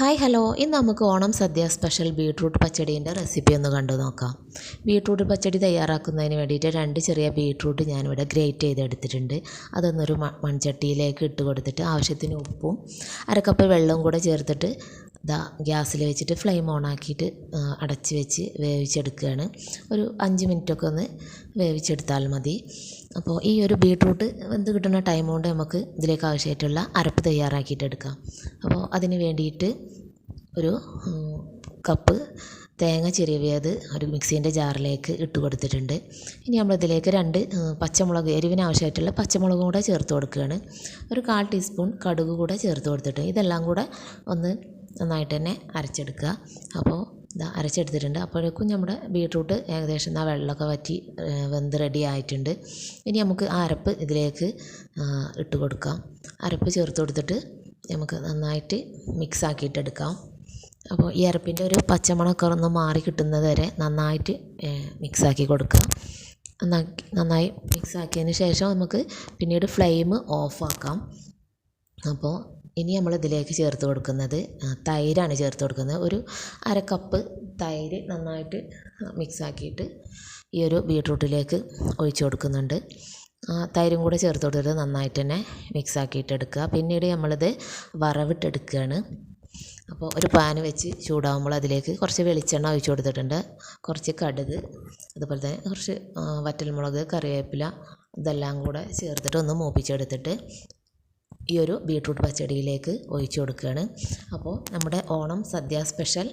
Hi hello. ഇന്ന് നമുക്ക് Onam sadya special beetroot പച്ചടീന്റെ റെസിപ്പി ഒന്ന് കണ്ടു നോക്കാം. ബീട്രൂട്ട് പച്ചടി തയ്യാറാക്കുന്നതിന് വേണ്ടിയിട്ട് രണ്ട് ചെറിയ ബീട്രൂട്ട് ഞാനിവിടെ ഗ്രേറ്റ് ചെയ്തെടുത്തിട്ടുണ്ട്. അതൊന്നൊരു മൺചട്ടിയിലേക്ക് ഇട്ട് കൊടുത്തിട്ട് ആവശ്യത്തിന് ഉപ്പും അരക്കപ്പ് വെള്ളവും കൂടെ ചേർത്തിട്ട് ദാ ഗ്യാസിൽ വെച്ചിട്ട് ഫ്ലെയിം ഓൺ ആക്കിയിട്ട് അടച്ച് വെച്ച് വേവിച്ചെടുക്കുകയാണ്. ഒരു അഞ്ച് മിനിറ്റൊക്കെ ഒന്ന് വേവിച്ചെടുത്താൽ മതി. അപ്പോൾ ഈ ഒരു ബീട്രൂട്ട് എന്ത് കിട്ടുന്ന ടൈം കൊണ്ട് നമുക്ക് ഇതിലേക്ക് ആവശ്യമായിട്ടുള്ള അരപ്പ് തയ്യാറാക്കിയിട്ട് എടുക്കാം. അപ്പോൾ അതിന് വേണ്ടിയിട്ട് ഒരു കപ്പ് തേങ്ങ ചിരവിയത് ഒരു മിക്സീന്റെ ജാറിലേക്ക് ഇട്ട് കൊടുത്തിട്ടുണ്ട്. ഇനി നമ്മളിതിലേക്ക് രണ്ട് പച്ചമുളക് എരിവിന് ആവശ്യമായിട്ടുള്ള പച്ചമുളകും കൂടെ ചേർത്ത് കൊടുക്കുകയാണ്. ഒരു കാൽ ടീസ്പൂൺ കടുക് കൂടെ ചേർത്ത് കൊടുത്തിട്ട് ഇതെല്ലാം കൂടെ ഒന്ന് നന്നായിട്ട് തന്നെ അരച്ചെടുക്കുക. അപ്പോൾ ഇതാ അരച്ചെടുത്തിട്ടുണ്ട്. അപ്പോഴേക്കും നമ്മുടെ ബീട്രൂട്ട് ഏകദേശം ആ വെള്ളമൊക്കെ വറ്റി വെന്ത് റെഡി ആയിട്ടുണ്ട്. ഇനി നമുക്ക് ആ അരപ്പ് ഇതിലേക്ക് ഇട്ട് കൊടുക്കാം. അരപ്പ് ചേർത്ത് കൊടുത്തിട്ട് നമുക്ക് നന്നായിട്ട് മിക്സ് ആക്കിയിട്ടെടുക്കാം. അപ്പോൾ ഈ അരപ്പിന്റെ ഒരു പച്ചമണമൊക്കെ ഒന്ന് മാറി കിട്ടുന്നത് വരെ നന്നായിട്ട് മിക്സ് ആക്കി കൊടുക്കുക നന്നാക്കി നന്നായി മിക്സ് ആക്കിയതിന് ശേഷം നമുക്ക് പിന്നീട് ഫ്ലെയിം ഓഫാക്കാം അപ്പോൾ ഇനി നമ്മൾ ഇതിലേക്ക് ചേർത്ത് കൊടുക്കുന്നത് തൈരാണ് ചേർത്ത് കൊടുക്കുന്നത്. ഒരു അര കപ്പ് തൈര് നന്നായിട്ട് മിക്സാക്കിയിട്ട് ഈ ഒരു ബീട്രൂട്ടിലേക്ക് ഒഴിച്ച് കൊടുക്കുന്നുണ്ട്. തൈരും കൂടെ ചേർത്ത് കൊടുത്തിട്ട് നന്നായിട്ട് തന്നെ മിക്സ് ആക്കിയിട്ട് എടുക്കുക. പിന്നീട് നമ്മളിത് വറവിട്ടെടുക്കുകയാണ്. അപ്പോൾ ഒരു പാൻ വെച്ച് ചൂടാകുമ്പോൾ അതിലേക്ക് കുറച്ച് വെളിച്ചെണ്ണ ഒഴിച്ച് കൊടുത്തിട്ടുണ്ട്. കുറച്ച് കടുക് അതുപോലെ തന്നെ കുറച്ച് വറ്റൽമുളക് കറിവേപ്പില ഇതെല്ലാം കൂടെ ചേർത്തിട്ട് ഒന്ന് മൂപ്പിച്ചെടുത്തിട്ട് ഈ ഒരു ബീട്രൂട്ട് പച്ചടിയിലേക്ക് ഒഴിച്ചു കൊടുക്കുകയാണ്. അപ്പോൾ നമ്മുടെ ഓണം സദ്യ സ്പെഷ്യൽ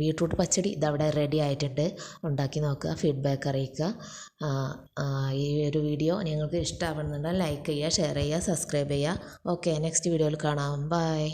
ബീട്രൂട്ട് പച്ചടി ഇതവിടെ റെഡി ആയിട്ടുണ്ട്. ഉണ്ടാക്കി നോക്കുക ഫീഡ്ബാക്ക് അറിയിക്കുക. ഈ ഒരു വീഡിയോ നിങ്ങൾക്ക് ഇഷ്ടമാവുന്നുണ്ടെങ്കിൽ ലൈക്ക് ചെയ്യുക ഷെയർ ചെയ്യുക സബ്സ്ക്രൈബ് ചെയ്യുക. ഓക്കെ നെക്സ്റ്റ് വീഡിയോയിൽ കാണാം. ബൈ